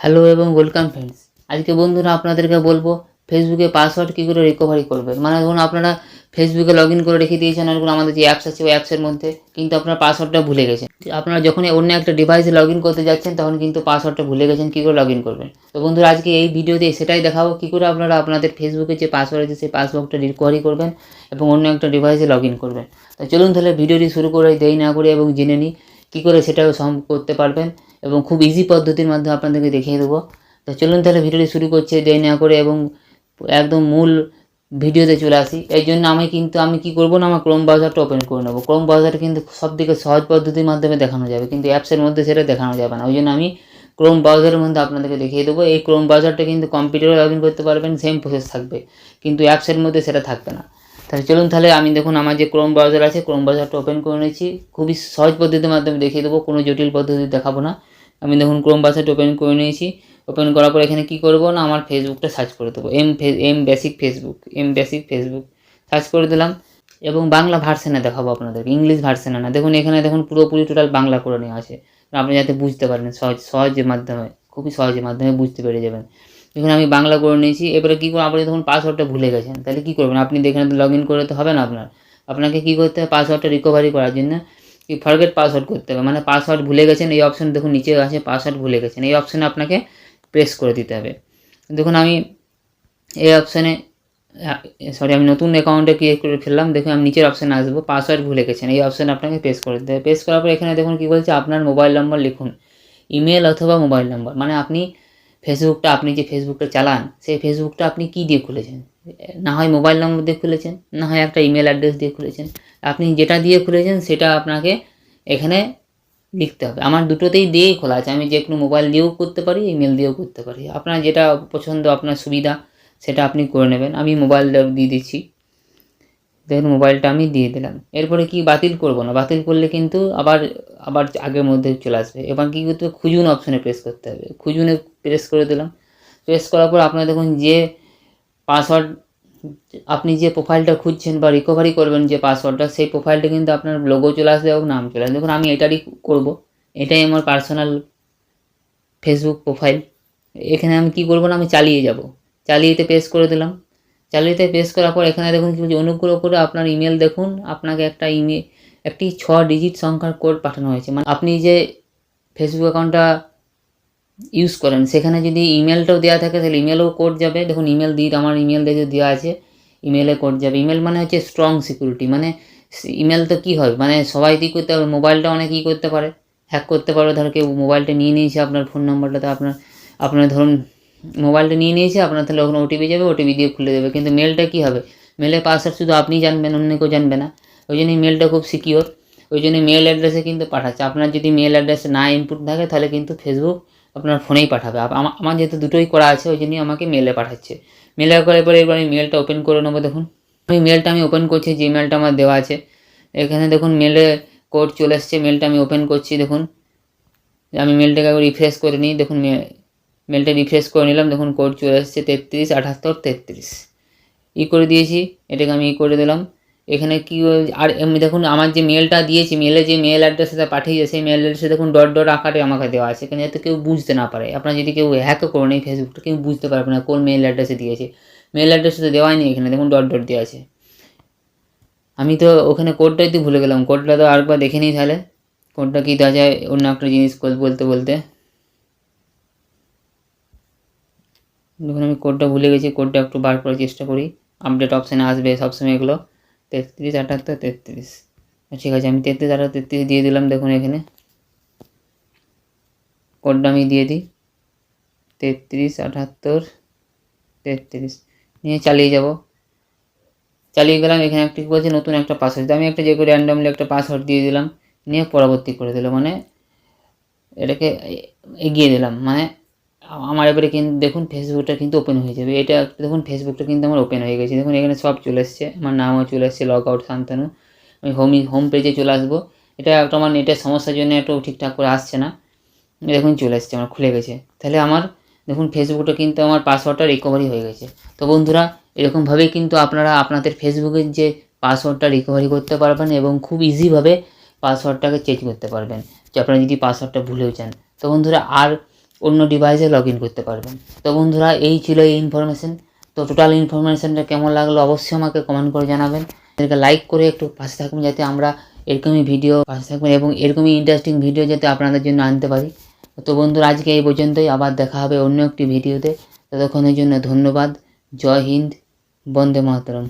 Hello এবং welcome friends আজকে বন্ধুরা আপনাদেরকে বলব ফেসবুকে পাসওয়ার্ড কী করে রিকভারি করবেন? মানে ধরুন আপনারা ফেসবুকে লগ ইন করে রেখে দিয়েছেন আর আমাদের যে অ্যাপস আছে ওই অ্যাপসের মধ্যে, কিন্তু আপনার পাসওয়ার্ডটা ভুলে গেছেন। আপনারা যখনই অন্য একটা ডিভাইসে লগ ইন করতে যাচ্ছেন, তখন কিন্তু পাসওয়ার্ডটা ভুলে গেছেন, কী করে লগ ইন করবেন? তো বন্ধুরা, আজকে এই ভিডিওতে সেটাই দেখাবো, কী করে আপনারা আপনাদের ফেসবুকে যে পাসওয়ার্ড আছে, সেই পাসওয়ার্ডটা রিকভারি করবেন এবং অন্য একটা ডিভাইসে লগ ইন করবেন। তো চলুন তাহলে ভিডিওটি শুরু করে দেরি না করে এবং জেনে নিই কী করে সেটাও সম করতে পারবেন এবং খুব ইজি পদ্ধতির মাধ্যমে আপনাদেরকে দেখিয়ে দেবো। তো চলুন তাহলে ভিডিওটি শুরু করছে, দেরি না করে এবং একদম মূল ভিডিওতে চলে আসি। এই জন্য আমি কিন্তু, আমি কি করব না, আমার ক্রোম ব্রাউজারটা ওপেন করে নেব। ক্রোম ব্রাউজার কিন্তু সব থেকে সহজ পদ্ধতির মাধ্যমে দেখানো যাবে, কিন্তু অ্যাপসের মধ্যে সেটা দেখানো যাবে না। ওই জন্য আমি ক্রোম ব্রাউজারের মধ্যে আপনাদেরকে দেখিয়ে দেবো। এই ক্রোম ব্রাউজারটা কিন্তু কম্পিউটারে লগ ইন করতে পারবেন সেম প্রসেস থাকবে, কিন্তু অ্যাপসের মধ্যে সেটা থাকবে না। তাহলে চলুন তাহলে আমি দেখুন, আমার যে ক্রোম ব্রাউজার আছে ক্রোম ব্রাউজারটা ওপেন করে নিয়েছি। খুবই সহজ পদ্ধতির মাধ্যমে দেখিয়ে দেবো, কোনো জটিল পদ্ধতি দেখাবো না। আমি দেখুন ক্রোম ব্রাউজারটা ওপেন করে নিয়েছি। ওপেন করার পর এখানে কী করব না, আমার ফেসবুকটা সার্চ করে দেবো। M M basic Facebook M basic Facebook search করে দিলাম। এবং বাংলা ভার্সেনে দেখাবো আপনাদেরকে ইংলিশ ভার্সেনে না। দেখুন, এখানে দেখুন, পুরোপুরি টোটাল বাংলা করে নেওয়া আছে। আপনি যাতে বুঝতে পারেন, সহজ সহজের মাধ্যমে, খুবই সহজের মাধ্যমে বুঝতে পেরে যাবেন। দেখুন আমি বাংলা করে নিয়েছি, এবারে কী করব? আপনি দেখুন পাসওয়ার্ডটা ভুলে গেছেন। তাহলে কী করবেন? আপনি দেখেন লগ ইন করে তো হবে না আপনার। আপনাকে কী করতে হবে? পাসওয়ার্ডটা রিকভারি করার জন্য কি ফরগেট পাসওয়ার্ড করতে হবে। মানে পাসওয়ার্ড ভুলে গেছেন, এই অপশন দেখুন নিচে আছে পাসওয়ার্ড ভুলে গেছেন। এই অপশানে আপনাকে প্রেস করে দিতে হবে। দেখুন আমি এই অপশানে সরি আমি নতুন অ্যাকাউন্টে ক্রিয়েট করে ফেললাম। দেখুন আমি নিচের অপশানে আসব পাসওয়ার্ড ভুলে গেছেন। এই অপশানে আপনাকে প্রেস করে দিতে হবে। প্রেস করার পর এখানে দেখুন কী বলছে? আপনার মোবাইল নম্বর লিখুন। ইমেল অথবা মোবাইল নম্বর মানে আপনি ফেসবুকটা আপনি যে ফেসবুকটা চালান, সেই ফেসবুকটা আপনি কী দিয়ে খুলেছেন? না হয় মোবাইল নম্বর দিয়ে খুলেছেন, না হয় একটা ইমেল অ্যাড্রেস দিয়ে খুলেছেন। আপনি যেটা দিয়ে খুলেছেন সেটা আপনাকে এখানে লিখতে হবে। আমার দুটোতেই দিয়েই খোলা আছে। আমি যে কোনো মোবাইল দিয়েও করতে পারি, ইমেল দিয়েও করতে পারি। আপনার যেটা পছন্দ, আপনার সুবিধা, সেটা আপনি করে নেবেন। আমি মোবাইলটা দিয়ে দিচ্ছি। দেখুন, মোবাইলটা আমি দিয়ে দিলাম। এরপরে কি বাতিল করব না? বাতিল করলে কিন্তু আবার আবার আগের মধ্যে চলে আসবে। এবং কী করতে হবে? খুঁজুন অপশানে প্রেস করতে হবে। খুঁজুনে প্রেস করে দিলাম। প্রেস করার পর আপনার দেখুন যে পাসওয়ার্ড আপনি যে প্রোফাইলটা খুঁজছেন বা রিকভারি করবেন যে পাসওয়ার্ডটা সেই প্রোফাইলটা কিন্তু আপনার লোগো চলে আসবে এবং নাম চলে আসবে। দেখুন, আমি এটারই করব। এটাই আমার পার্সোনাল ফেসবুক প্রোফাইল এখানে আমি কি করব না? আমি চালিয়ে যাব। চালিয়েতে প্রেস করে দিলাম। চালিয়েতে পেস করার পর এখানে দেখুন কি অনুগ্রহ করে আপনার ইমেল দেখুন, আপনাকে একটা ইমেল একটি ছ ডিজিট সংখ্যার কোড পাঠানো হয়েছে। মানে আপনি যে ফেসবুক অ্যাকাউন্টটা ইউজ করেন, সেখানে যদি ইমেলটাও দেওয়া থাকে, তাহলে ইমেলও কোড যাবে। দেখুন ইমেল দিয়ে আমার ইমেল দেখে দেওয়া আছে ইমেলে কোড যাবে। ইমেল মানে হচ্ছে স্ট্রং সিকিউরিটি মানে ইমেল তো কী হয় মানে সবাই কী করতে পারে? মোবাইলটা অনেক কী করতে পারে। হ্যাক করতে পারবে ধর কেউ মোবাইলটা নিয়ে নিয়েছে আপনার ফোন নম্বরটা তো আপনার আপনার ধরুন মোবাইলটা নিয়ে নিয়েছে, আপনার তাহলে ওখানে ওটিপি যাবে ওটিপি দিয়ে খুলে দেবে। কিন্তু মেলটা কী হবে? মেলের পাসওয়ার্ড শুধু আপনি জানবেন, অন্য কেউ জানবে না। ওই জন্যই মেলটা খুব সিকিওর ওই জন্য মেল অ্যাড্রেসে কিন্তু পাঠাচ্ছে। আপনার যদি মেল অ্যাড্রেসে না ইনপুট থাকে, তাহলে কিন্তু ফেসবুক আপনার ফোনেই পাঠাবে। আমার যেহেতু দুটোই করা আছে, ওই জন্যই আমাকে মেলে পাঠাচ্ছে। মেলে করার পরে এবার আমি মেলটা ওপেন করে নেব, দেখুন। আমি মেলটা আমি ওপেন করছি যে মেলটা আমার দেওয়া আছে। এখানে দেখুন মেলে কোড চলে এসছে মেলটা আমি ওপেন করছি, দেখুন। আমি মেলটাকে রিফ্রেশ করে নিই, দেখুন মেলটা রিফ্রেশ করে নিলাম, দেখুন কোড চলে এসছে তেত্রিশ, আঠাত্তর, তেত্রিশ। ই করে দিয়েছি, এটাকে আমি ই করে দিলাম। এখানে কি আর এমনি দেখুন, আমার যে মেলটা দিয়েছি মেলে যে মেল অ্যাড্রেসে পাঠিয়েছে, সেই মেল অ্যাড্রেসে দেখুন ডট ডট আকারে আমাকে দেওয়া আছে। এখানে যাতে কেউ বুঝতে না পারে। আপনার যদি কেউ হ্যাকও করেন এই ফেসবুকটা কেউ বুঝতে পারবে না কোন মেল অ্যাড্রেসে দিয়েছে। মেল অ্যাড্রেসে তো দেওয়াই নেই, এখানে দেখুন ডট ডট দেওয়া আছে। আমি তো ওখানে কোডটাই তো ভুলে গেলাম কোডটা তো আরেকবার দেখে নিই তাহলে। কোডটা কী দেওয়া যায়, অন্য একটা জিনিস বলতে বলতে। দেখুন আমি কোডটা ভুলে গেছি কোডটা একটু বার করার চেষ্টা করি। আপডেট অপশানে আসবে সবসময় এগুলো। তেত্রিশ, আটাত্তর, তেত্রিশ। ঠিক আছে, আমি তেত্রিশ, আটাত্তর, তেত্রিশ দিয়ে দিলাম, দেখুন এখানে। কোডটা আমি দিয়ে দিই। তেত্রিশ, আটাত্তর, তেত্রিশ। নিয়ে চালিয়ে যাব। চালিয়ে গেলাম, এখানে একটি বলছে নতুন একটা পাসওয়ার্ড আমি একটা যে করে র্যান্ডামলি একটা পাসওয়ার্ড দিয়ে দিলাম, নিয়ে পরবর্তী করে দিলাম। মানে এটাকে এগিয়ে দিলাম। মানে আমার এবারে কিন্তু দেখুন ফেসবুকটা কিন্তু ওপেন হয়ে যাবে। এটা দেখুন ফেসবুকটা কিন্তু আমার ওপেন হয়ে গেছে। দেখুন এখানে সব চলে এসছে। আমার নামও চলে এসছে লগ আউট শান্তনু। আমি হোম হোম পেজে চলে আসব। এটা একটা আমার নেটের সমস্যার জন্য একটু ঠিকঠাক করে আসছে না। দেখুন চলে এসছে, আমার খুলে গেছে। তাহলে আমার দেখুন ফেসবুকটা কিন্তু আমার পাসওয়ার্ডটা রিকভারি হয়ে গেছে। তো বন্ধুরা, এরকমভাবেই কিন্তু আপনারা আপনাদের ফেসবুকের যে পাসওয়ার্ডটা রিকভারি করতে পারবেন এবং খুব ইজিভাবে পাসওয়ার্ডটাকে চেঞ্জ করতে পারবেন। যে আপনারা যদি পাসওয়ার্ডটা ভুলেও যান। তো বন্ধুরা, আর অন্য ডিভাইসে লগ ইন করতে পারবেন। তো বন্ধুরা, এই ছিল এই ইনফরমেশন তো টোটাল ইনফরমেশনটা কেমন লাগল অবশ্যই আমাকে কমেন্ট করে জানাবেন। এদেরকে লাইক করে একটু পাশে থাকবেন যাতে আমরা এরকমই ভিডিও পাশে থাকবেন এবং এরকমই ইন্টারেস্টিং ভিডিও যাতে আপনাদের জন্য আনতে পারি। তো বন্ধুরা, আজকে এই পর্যন্তই। আবার দেখা হবে অন্য একটি ভিডিওতে ততক্ষণের জন্য ধন্যবাদ। জয় হিন্দ। বন্দে মাতরম।